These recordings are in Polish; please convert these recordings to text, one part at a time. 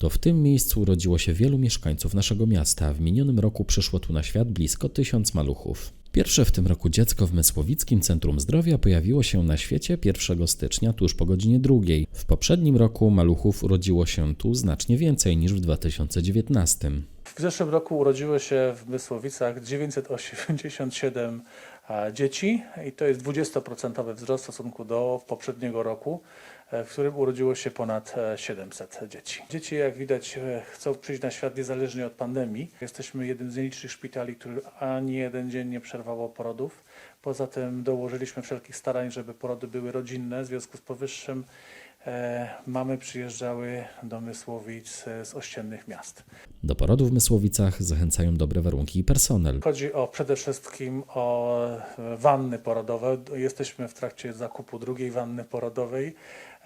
To w tym miejscu urodziło się wielu mieszkańców naszego miasta. W minionym roku przyszło tu na świat blisko tysiąc maluchów. Pierwsze w tym roku dziecko w Mysłowickim Centrum Zdrowia pojawiło się na świecie 1 stycznia tuż po godzinie drugiej. W poprzednim roku maluchów urodziło się tu znacznie więcej niż w 2019. W zeszłym roku urodziło się w Mysłowicach 987 e, dzieci i to jest 20% wzrost w stosunku do poprzedniego roku, e, w którym urodziło się ponad e, 700 dzieci. Dzieci, jak widać, e, chcą przyjść na świat niezależnie od pandemii. Jesteśmy jednym z nielicznych szpitali, który ani jeden dzień nie przerwało porodów. Poza tym dołożyliśmy wszelkich starań, żeby porody były rodzinne. W związku z powyższym e, mamy przyjeżdżały do Mysłowic e, z ościennych miast. Do porodu w Mysłowicach zachęcają dobre warunki i personel. Chodzi o przede wszystkim o e, wanny porodowe. Jesteśmy w trakcie zakupu drugiej wanny porodowej.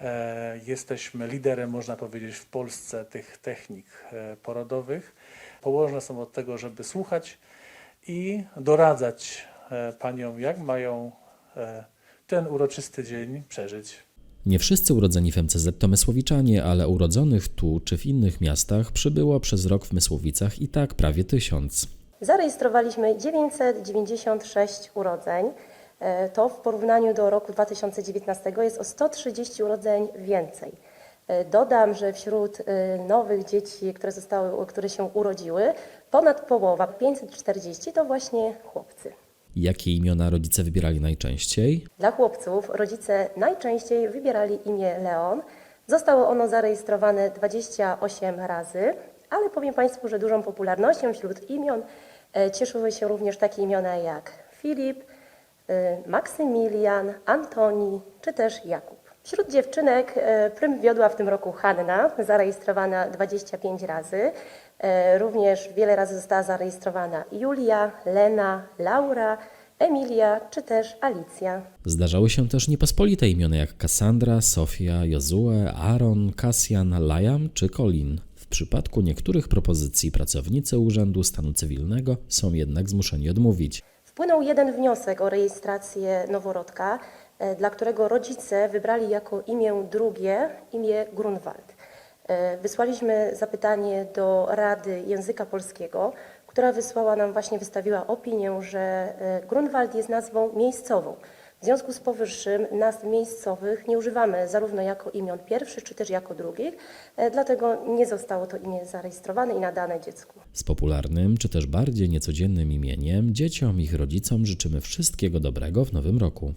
E, Jesteśmy liderem, można powiedzieć, w Polsce tych technik e, porodowych. Położone są od tego, żeby słuchać i doradzać e, paniom, jak mają e, ten uroczysty dzień przeżyć. Nie wszyscy urodzeni w MCZ to Mysłowiczanie, ale urodzonych tu czy w innych miastach przybyło przez rok w Mysłowicach i tak prawie tysiąc. Zarejestrowaliśmy 996 urodzeń. E, To w porównaniu do roku 2019 jest o 130 urodzeń więcej. E, Dodam, że wśród e, nowych dzieci, które, zostały, które się urodziły, ponad połowa, 540, to właśnie chłopcy. Jakie imiona rodzice wybierali najczęściej? Dla chłopców rodzice najczęściej wybierali imię Leon. Zostało ono zarejestrowane 28 razy, ale powiem Państwu, że dużą popularnością wśród imion e, cieszyły się również takie imiona jak Filip, e, Maksymilian, Antoni czy też Jakub. Wśród dziewczynek e, prym wiodła w tym roku Hanna, zarejestrowana 25 razy. E, Również wiele razy została zarejestrowana Julia, Lena, Laura, Emilia czy też Alicja. Zdarzały się też niepospolite imiona jak Kassandra, Sofia, Jozue, Aaron, Kasjan, Lajam czy Colin. W przypadku niektórych propozycji pracownicy Urzędu Stanu Cywilnego są jednak zmuszeni odmówić. Wpłynął jeden wniosek o rejestrację noworodka, dla którego rodzice wybrali jako imię drugie imię Grunwald. E, Wysłaliśmy zapytanie do Rady Języka Polskiego, która wysłała nam właśnie, wystawiła opinię, że e, Grunwald jest nazwą miejscową. W związku z powyższym nazw miejscowych nie używamy zarówno jako imion pierwszych, czy też jako drugich, e, dlatego nie zostało to imię zarejestrowane i nadane dziecku. Z popularnym czy też bardziej niecodziennym imieniem dzieciom i ich rodzicom życzymy wszystkiego dobrego w nowym roku.